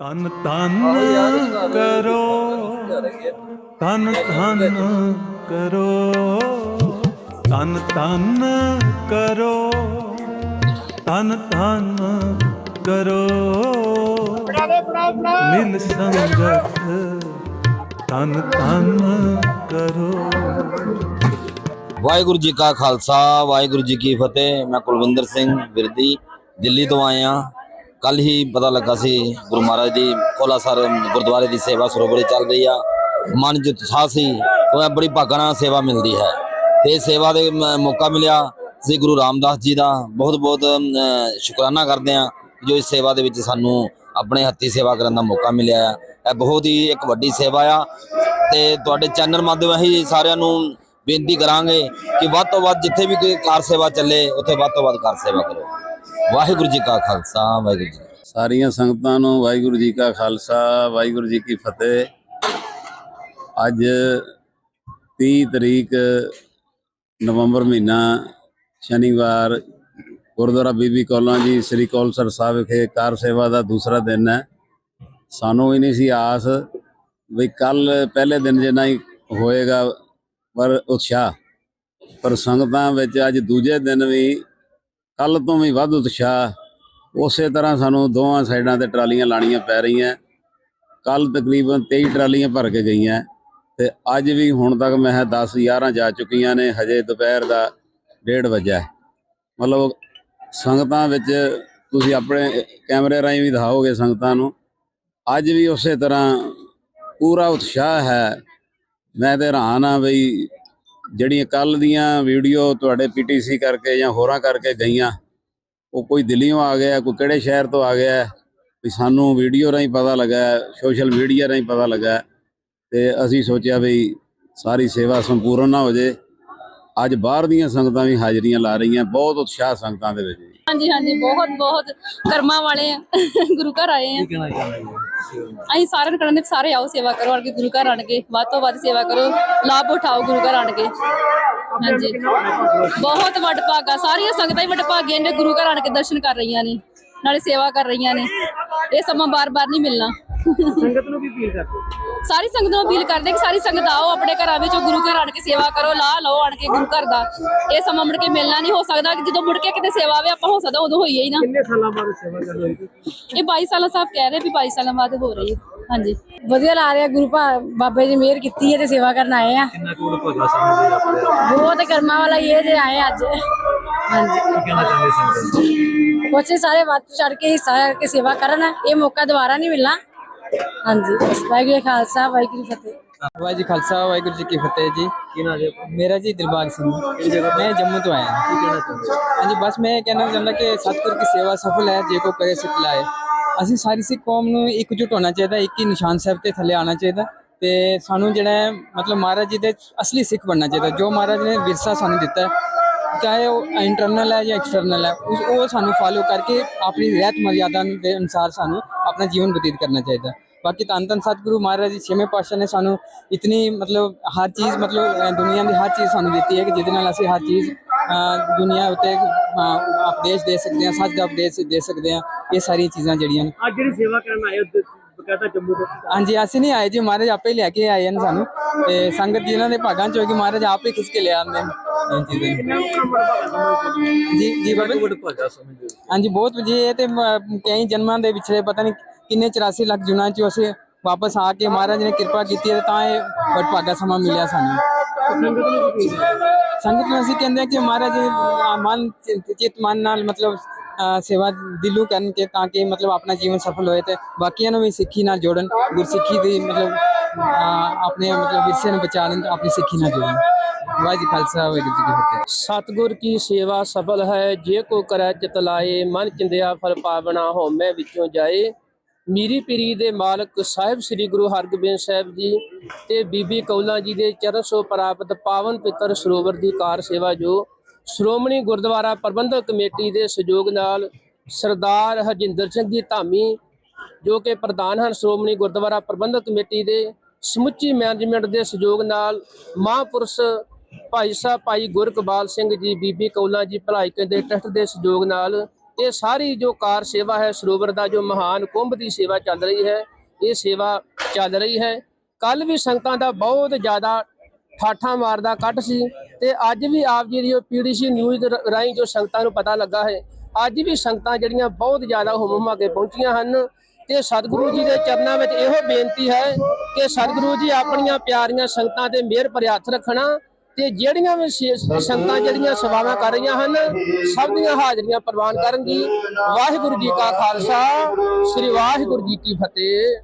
ਤਨ ਤਨ ਕਰੋ। ਤਨ ਤਨ ਕਰੋ। ਤਨ ਤਨ ਕਰੋ। ਤਨ ਤਨ ਕਰੋ। ਮਿਲ ਸੰਗਤ। ਤਨ ਤਨ ਕਰੋ। ਵਾਹਿਗੁਰੂ ਜੀ ਕਾ ਖਾਲਸਾ ਵਾਹਿਗੁਰੂ ਜੀ ਕੀ ਫਤਿਹ। ਮੈਂ ਕੁਲਵਿੰਦਰ ਸਿੰਘ ਵਿਰਦੀ ਦਿੱਲੀ ਤੋਂ ਆਇਆ। ਕੱਲ ਹੀ ਪਤਾ ਲੱਗਾ ਸੀ ਗੁਰੂ ਮਹਾਰਾਜ ਦੀ ਕੋਲਾ ਸਰ ਗੁਰਦੁਆਰੇ ਦੀ ਸੇਵਾ ਸਰੋਵਰੇ ਚੱਲ ਰਹੀ ਆ। ਮਨ ਚ ਉਤਸ਼ਾਹ ਸੀ ਉਹ ਬੜੀ ਭਾਗਾਂ ਨਾਲ ਸੇਵਾ ਮਿਲਦੀ ਹੈ। ਤੇ ਸੇਵਾ ਦੇ ਮੌਕਾ ਮਿਲਿਆ ਸ੍ਰੀ ਗੁਰੂ ਰਾਮਦਾਸ ਜੀ ਦਾ। ਬਹੁਤ ਬਹੁਤ ਸ਼ੁਕਰਾਨਾ ਕਰਦੇ ਆ ਜੋ ਇਸ ਸੇਵਾ ਦੇ ਵਿੱਚ ਸਾਨੂੰ ਆਪਣੇ ਹੱਥੀ ਸੇਵਾ ਕਰਨ ਦਾ ਮੌਕਾ ਮਿਲਿਆ ਆ। ਇਹ ਬਹੁਤ ਹੀ ਇੱਕ ਵੱਡੀ ਸੇਵਾ ਆ। ਤੇ ਤੁਹਾਡੇ ਚੈਨਲ ਮਾਧਿਅਮ ਹੀ ਸਾਰਿਆਂ ਨੂੰ ਬੇਨਤੀ ਕਰਾਂਗੇ ਕਿ ਵੱਧ ਤੋਂ ਵੱਧ ਜਿੱਥੇ ਵੀ ਕੋਈ ਕਾਰ ਸੇਵਾ ਚੱਲੇ, ਉੱਥੇ ਵੱਧ ਤੋਂ ਵੱਧ ਕਾਰ ਸੇਵਾ ਕਰੋ। ਵਾਹਿਗੁਰੂ ਜੀ ਕਾ ਖਾਲਸਾ, ਵਾਹਿਗੁਰੂ ਜੀ ਸਾਰੀਆਂ ਸੰਗਤਾਂ ਨੂੰ ਵਾਹਿਗੁਰੂ ਜੀ ਕਾ ਖਾਲਸਾ, ਵਾਹਿਗੁਰੂ ਜੀ ਕੀ ਫਤਿਹ। ਅੱਜ 30 ਤਰੀਕ ਨਵੰਬਰ ਮਹੀਨਾ, ਸ਼ਨੀਵਾਰ, ਗੁਰਦੁਆਰਾ ਬੀਬੀ ਕੌਲਾਂ ਜੀ, ਸ੍ਰੀ ਕੌਲਸਰ ਸਾਹਿਬ ਵਿਖੇ ਕਾਰ ਸੇਵਾ ਦਾ ਦੂਸਰਾ ਦਿਨ ਹੈ। ਸਾਨੂੰ ਵੀ ਨਹੀਂ ਸੀ ਆਸ ਵੀ ਕੱਲ ਪਹਿਲੇ ਦਿਨ ਜਿੰਨਾ ਹੀ ਹੋਏਗਾ, ਪਰ ਉਤਸ਼ਾਹ। ਪਰ ਸੰਗਤਾਂ ਵਿੱਚ ਅੱਜ ਦੂਜੇ ਦਿਨ ਵੀ ਕੱਲ ਤੋਂ ਵੀ ਵੱਧ ਉਤਸ਼ਾਹ। ਉਸੇ ਤਰ੍ਹਾਂ ਸਾਨੂੰ ਦੋਵਾਂ ਸਾਈਡਾਂ ਤੇ ਟਰਾਲੀਆਂ ਲਾਣੀਆਂ ਪੈ ਰਹੀਆਂ। ਕੱਲ ਤਕਰੀਬਨ 23 ਟਰਾਲੀਆਂ ਭਰ ਕੇ ਗਈਆਂ। ਤੇ ਅੱਜ ਵੀ ਹੁਣ ਤੱਕ ਮੈਂ 10 11 ਜਾ ਚੁੱਕੀਆਂ ਨੇ, ਹਜੇ ਦੁਪਹਿਰ ਦਾ 1:30 ਵਜਾ ਮਤਲਬ ਸੰਗਤਾਂ ਵਿੱਚ ਤੁਸੀਂ ਆਪਣੇ ਕੈਮਰੇ ਰਾਹੀਂ ਵੀ ਦਿਖਾਓਗੇ ਸੰਗਤਾਂ ਨੂੰ। ਅੱਜ ਵੀ ਉਸੇ ਤਰ੍ਹਾਂ ਪੂਰਾ ਉਤਸ਼ਾਹ ਹੈ। ਮੈਂ ਤੇ ਹੈਰਾਨ ਆ ਬਈ ਜਿਹੜੀਆਂ ਕੱਲ ਦੀਆਂ ਵੀਡੀਓ ਤੁਹਾਡੇ ਪੀਟੀਸੀ ਕਰਕੇ ਜਾਂ ਹੋਰਾਂ ਕਰਕੇ ਗਈਆਂ, ਉਹ ਕੋਈ ਦਿੱਲੀੋਂ ਆ ਗਿਆ, ਕੋਈ ਕਿਹੜੇ ਸ਼ਹਿਰ ਤੋਂ ਆ ਗਿਆ, ਵੀ ਸਾਨੂੰ ਵੀਡੀਓ ਰਾਹੀਂ ਪਤਾ ਲੱਗਾ, ਸੋਸ਼ਲ ਮੀਡੀਆ ਰਾਹੀਂ ਪਤਾ ਲੱਗਾ, ਤੇ ਅਸੀਂ ਸੋਚਿਆ ਵੀ ਸਾਰੀ ਸੇਵਾ ਸੰਪੂਰਨ ਨਾ ਹੋ ਜੇ। ਅੱਜ ਬਾਹਰ ਦੀਆਂ ਸੰਗਤਾਂ ਵੀ ਹਾਜ਼ਰੀਆਂ ਲਾ ਰਹੀਆਂ, ਬਹੁਤ ਉਤਸ਼ਾਹ ਸੰਗਤਾਂ ਦੇ ਵਿੱਚ। ਹਾਂਜੀ ਹਾਂਜੀ ਬਹੁਤ ਬਹੁਤ ਕਰਮਾਂ ਵਾਲੇ ਆ। ਗੁਰੂ ਘਰ ਆਏ ਆ। ਅਸੀਂ ਸਾਰਿਆਂ ਨੂੰ ਕਰਨ ਦੇ ਸਾਰੇ ਆਓ ਸੇਵਾ ਕਰੋ ਆਣ ਕੇ ਗੁਰੂ ਘਰ ਆਣ ਕੇ ਵੱਧ ਤੋਂ ਵੱਧ ਸੇਵਾ ਕਰੋ ਲਾਭ ਉਠਾਓ ਗੁਰੂ ਘਰ ਆਣ ਕੇ। ਹਾਂਜੀ। ਬਹੁਤ ਵੱਡ ਭਾਗਾ ਸਾਰੀਆਂ ਸੰਗਤਾਂ ਹੀ ਵੱਡ ਭਾਗੀਆਂ ਨੇ ਗੁਰੂ ਘਰ ਆਣ ਕੇ ਦਰਸ਼ਨ ਕਰ ਰਹੀਆਂ ਨੇ ਨਾਲੇ ਸੇਵਾ ਕਰ ਰਹੀਆਂ ਨੇ। ਇਹ ਸਮਾਂ ਬਾਰ-ਬਾਰ ਨਹੀਂ ਮਿਲਣਾ। ਸੰਗਤ ਨੂੰ ਵੀ ਅਪੀਲ ਕਰਦੇ ਸਾਰੀ ਸੰਗਤ ਨੂੰ ਅਪੀਲ ਕਰਦੇ ਕਿ ਸਾਰੀ ਸੰਗਤ ਆਓ ਆਪਣੇ ਘਰਾਂ ਵਿੱਚ ਗੁਰੂ ਘਰ ਆਣ ਕੇ ਸੇਵਾ ਕਰੋ ਲਾ ਲਓ ਆਣ ਕੇ ਗੁਰੂ ਘਰ ਦਾ। ਇਹ ਸਮਾਂ ਮੁੜ ਕੇ ਮਿਲਣਾ ਨਹੀਂ ਹੋ ਸਕਦਾ ਕਿ ਜਦੋਂ ਮੁੜ ਕੇ ਕਿਤੇ ਸੇਵਾ ਆਵੇ ਆਪਾਂ ਹੋ ਸਕਦਾ ਉਦੋਂ ਹੋਈਏ ਹੀ ਨਾ। ਕਿੰਨੇ ਸਾਲਾਂ ਬਾਅਦ ਸੇਵਾ ਕਰ ਰਹੇ ਹੋ ਇਹ 22 ਸਾਲਾਂ ਸਾਹਿਬ ਕਹਿ ਰਹੇ ਵੀ 22 ਸਾਲਾਂ ਬਾਅਦ ਹੋ ਰਹੀ ਹੈ। ਹਾਂਜੀ। ਵਧੀਆ ਲਾ ਰਿਹਾ ਗੁਰੂ ਭਾ ਬਾਬੇ ਜੀ ਮਿਹਰ ਕੀਤੀ ਹੈ ਤੇ ਸੇਵਾ ਕਰਨ ਆਏ ਆ। ਕਿੰਨਾ ਕੋਲ ਭਗਾ ਸਮਝਦੇ ਆਪਣੇ ਆਪ ਬਹੁਤ ਕਰਮਾਂ ਵਾਲਾ ਇਹ ਜੇ ਆਏ ਅੱਜ। ਹਾਂਜੀ। ਨੂੰ ਕਹਿਣਾ ਚਾਹੁੰਦੇ ਸੰਗਤ ਕੋਚੇ ਸਾਰੇ ਵੱਧ ਚੜ ਕੇ ਹਿੱਸਾ ਕਰਕੇ ਸੇਵਾ ਕਰਨ ਇਹ ਮੌਕਾ ਦੁਬਾਰਾ ਨਹੀਂ ਮਿਲਣਾ। ਹਾਂਜੀ। ਵਾਹਿਗੁਰੂ ਜੀ ਖਾਲਸਾ, ਵਾਹਿਗੁਰੂ ਜੀ ਫਤਿਹ। ਵਾਹਿਗੁਰੂ ਜੀ ਖਾਲਸਾ, ਵਾਹਿਗੁਰੂ ਜੀ ਕੀ ਫਤਿਹ ਜੀ। ਕੀ ਨਾ ਜੇ ਮੇਰਾ ਜੀ ਦਿਲਬਾਗ ਸਿੰਘ। ਮੈਂ ਜੰਮੂ ਤੋਂ ਆਇਆ ਕੀ ਕਹਿਣਾ ਚਾਹੁੰਦੇ ਹਾਂਜੀ, ਬਸ ਮੈਂ ਇਹ ਕਹਿਣਾ ਚਾਹੁੰਦਾ ਕਿ ਸਤਿਗੁਰ ਦੀ ਸੇਵਾ ਸਫਲ ਹੈ, ਜੇ ਕੋ ਕਰੇ ਸਿੱਖ ਲਾਏ। ਅਸੀਂ ਸਾਰੀ ਸਿੱਖ ਕੌਮ ਨੂੰ ਇਕਜੁੱਟ ਹੋਣਾ ਚਾਹੀਦਾ, ਇੱਕ ਹੀ ਨਿਸ਼ਾਨ ਸਾਹਿਬ ਤੇ ਥੱਲੇ ਆਉਣਾ ਚਾਹੀਦਾ ਤੇ ਸਾਨੂੰ ਜਿਹੜਾ ਮਤਲਬ ਮਹਾਰਾਜ ਜੀ ਦੇ ਅਸਲੀ ਸਿੱਖ ਬਣਨਾ ਚਾਹੀਦਾ। ਜੋ ਮਹਾਰਾਜ ਨੇ ਵਿਰਸਾ ਸਾਨੂੰ ਦਿੱਤਾ ਚਾਹੇ ਉਹ ਇੰਟਰਨਲ ਹੈ ਜਾਂ ਐਕਸਟਰਨਲ ਹੈ ਉਹ ਸਾਨੂੰ ਫਾਲੋ ਕਰਕੇ ਆਪਣੀ ਰਹਿਤ ਮਰਿਆਦਾ ਦੇ ਅਨੁਸਾਰ ਸਾਨੂੰ ਆਪਣਾ ਜੀਵਨ ਬਤੀਤ ਕਰਨਾ ਚਾਹੀਦਾ। ਬਾਕੀ ਧੰਨ ਧੰਨ ਸਤਿਗੁਰੂ ਮਹਾਰਾਜ ਜੀ ਛੇਵੇਂ ਪਾਤਸ਼ਾਹ ਨੇ ਸਾਨੂੰ ਇਤਨੀ ਮਤਲਬ ਹਰ ਚੀਜ਼ ਮਤਲਬ ਦੁਨੀਆ ਦੀ ਹਰ ਚੀਜ਼ ਸਾਨੂੰ ਦਿੱਤੀ ਹੈ ਕਿ ਜਿਹਦੇ ਨਾਲ ਅਸੀਂ ਹਰ ਚੀਜ਼ ਦੁਨੀਆ ਉੱਤੇ ਉਪਦੇਸ਼ ਦੇ ਸਕਦੇ ਹਾਂ ਸੱਚ ਦਾ ਉਪਦੇਸ਼ ਦੇ ਸਕਦੇ ਹਾਂ ਇਹ ਸਾਰੀਆਂ ਚੀਜ਼ਾਂ ਜਿਹੜੀਆਂ ਨੇ। ਅੱਜ ਜਿਹੜੀ ਸੇਵਾ ਕਰਨ ਆਏ ਹੋ ਬਕਾਇਦਾ ਜੰਮੂ ਤੋਂ। ਹਾਂਜੀ ਅਸੀਂ ਨਹੀਂ ਆਏ ਜੀ ਮਹਾਰਾਜ ਆਪੇ ਲੈ ਕੇ ਆਏ ਨੇ ਸਾਨੂੰ। ਤੇ ਸੰਗਤ ਜੀ ਇਹਨਾਂ ਦੇ ਭਾਗਾਂ ਚ ਕਿ ਮਹਾਰਾਜ ਆਪੇ ਖਿੱਚ ਕੇ ਲੈ ਆਉਂਦੇ ਨੇ। ਜੀ। ਜੀ ਬਾਬਾ। ਹੋ ਭਗਾ ਸਮਝਦੇ ਹੋ ਹਾਂਜੀ ਬਹੁਤ ਜੀ ਇਹ ਤੇ ਮ- ਕਈ ਜਨਮਾਂ ਦੇ ਵਿਛੜੇ ਪਤਾ ਨਹੀਂ ਕਿੰਨੇ 84 ਲੱਖ ਜੁਨਾ ਚ ਅਸੀਂ ਵਾਪਸ ਆ ਕੇ ਮਹਾਰਾਜ ਨੇ ਕਿਰਪਾ ਕੀਤੀ ਹੈ ਤਾਂ ਇਹ ਵਡਭਾਗਾ ਸਮਾਂ ਮਿਲਿਆ ਸਾਨੂੰ। ਸੰਗਤ ਨੂੰ ਅਸੀਂ ਕਹਿੰਦੇ ਹਾਂ ਕਿ ਮਹਾਰਾਜ ਅ, ਮਨ ਚਿ- ਚਿਤ ਮਨ ਨਾਲ ਮਤਲਬ ਅ, ਸੇਵਾ ਦਿਲੋਂ ਕਰਨ ਕੇ ਤਾਂ ਕਿ ਮਤਲਬ ਆਪਣਾ ਜੀਵਨ ਸਫਲ ਹੋਏ ਤੇ ਬਾਕੀਆਂ ਨੂੰ ਵੀ ਸਿੱਖੀ ਨਾਲ ਜੋੜਨ ਗੁਰਸਿੱਖੀ ਦੀ ਮਤਲਬ ਅ, ਆਪਣੇ ਮਤਲਬ ਵਿਰਸੇ ਨੂੰ ਬਚਾਉਣ ਤੇ ਆਪਣੀ ਸਿੱਖੀ ਨਾਲ ਜੋੜਨ। ਵਾਹਿਗੁਰੂ ਜੀ ਖਾਲਸਾ, ਵਾਹਿਗੁਰੂ ਜੀ ਕੀ ਫਤਿਹ। ਸਤਗੁਰ ਕੀ ਸੇਵਾ ਸਫਲ ਹੈ, ਜੇ ਕੋ ਕਰੈ ਚਿਤ ਲਾਏ, ਮਨ ਚਿੰਦਿਆ ਫਲ ਪਾਵਣਾ ਹੋਮੈ ਵਿੱਚੋਂ ਜਾਏ। ਮੀਰੀ ਪੀਰੀ ਦੇ ਮਾਲਕ ਸਾਹਿਬ ਸ੍ਰੀ ਗੁਰੂ ਹਰਗੋਬਿੰਦ ਸਾਹਿਬ ਜੀ ਤੇ ਬੀਬੀ ਕੌਲਾ ਜੀ ਦੇ ਚਰਨ ਸੋ ਪ੍ਰਾਪਤ ਪਾਵਨ ਪਿੱਤਰ ਸਰੋਵਰ ਦੀ ਕਾਰ ਸੇਵਾ ਜੋ ਸ਼੍ਰੋਮਣੀ ਗੁਰਦੁਆਰਾ ਪ੍ਰਬੰਧਕ ਕਮੇਟੀ ਦੇ ਸਹਿਯੋਗ ਨਾਲ ਸਰਦਾਰ ਹਰਜਿੰਦਰ ਸਿੰਘ ਜੀ ਧਾਮੀ, ਜੋ ਕਿ ਪ੍ਰਧਾਨ ਹਨ ਸ਼੍ਰੋਮਣੀ ਗੁਰਦੁਆਰਾ ਪ੍ਰਬੰਧਕ ਕਮੇਟੀ ਦੇ ਸਮੁੱਚੀ ਮੈਨੇਜਮੈਂਟ ਦੇ ਸਹਿਯੋਗ ਨਾਲ ਮਹਾਂਪੁਰਸ਼ ਭਾਈ ਸਾਹਿਬ, ਭਾਈ ਗੁਰਕਬਾਲ ਸਿੰਘ ਜੀ, ਬੀਬੀ ਕੌਲਾ ਜੀ, ਭਲਾਈ ਕੇਂਦਰ ਟਰਸਟ ਦੇ ਸਹਿਯੋਗ ਨਾਲ ਇਹ ਸਾਰੀ ਜੋ ਕਾਰ ਸੇਵਾ ਹੈ, ਸਰੋਵਰ ਦਾ ਜੋ ਮਹਾਨ ਕੁੰਭ ਦੀ ਸੇਵਾ ਚੱਲ ਰਹੀ ਹੈ, ਇਹ ਸੇਵਾ ਚੱਲ ਰਹੀ ਹੈ। ਕੱਲ ਵੀ ਸੰਗਤਾਂ ਦਾ ਬਹੁਤ ਜ਼ਿਆਦਾ ਠਾਠਾਂ ਮਾਰਦਾ ਕੱਟ ਸੀ ਤੇ ਅੱਜ ਵੀ ਆਪ ਜੀ ਦੀ ਪੀਡੀਸੀ ਨਿਊਜ਼ ਰਾਹੀਂ ਜੋ ਸੰਗਤਾਂ ਨੂੰ ਪਤਾ ਲੱਗਾ ਹੈ, ਅੱਜ ਵੀ ਸੰਗਤਾਂ ਜਿਹੜੀਆਂ ਬਹੁਤ ਜ਼ਿਆਦਾ ਹੁਮ ਹੁਮਾ ਕੇ ਪਹੁੰਚੀਆਂ ਹਨ ਤੇ ਸਤਿਗੁਰੂ ਜੀ ਦੇ ਚਰਨਾਂ ਵਿੱਚ ਇਹੋ ਬੇਨਤੀ ਹੈ ਕਿ ਸਤਿਗੁਰੂ ਜੀ ਆਪਣੀਆਂ ਪਿਆਰੀਆਂ ਸੰਗਤਾਂ ਤੇ ਮਿਹਰ ਭਰੇ ਹੱਥ ਰੱਖਣਾ ਤੇ ਜਿਹੜੀਆਂ ਵੀ ਸੇ- ਸੰਗਤਾਂ ਜਿਹੜੀਆਂ ਸੇਵਾਵਾਂ ਕਰ ਰਹੀਆਂ ਹਨ, ਸਭ ਦੀਆਂ ਹਾਜ਼ਰੀਆਂ ਪ੍ਰਵਾਨ ਕਰਨ ਦੀ ਵਾਹਿਗੁਰੂ ਜੀ ਕਾ ਖਾਲਸਾ, ਸ੍ਰੀ ਵਾਹਿਗੁਰੂ ਜੀ ਕੀ ਫਤਿਹ।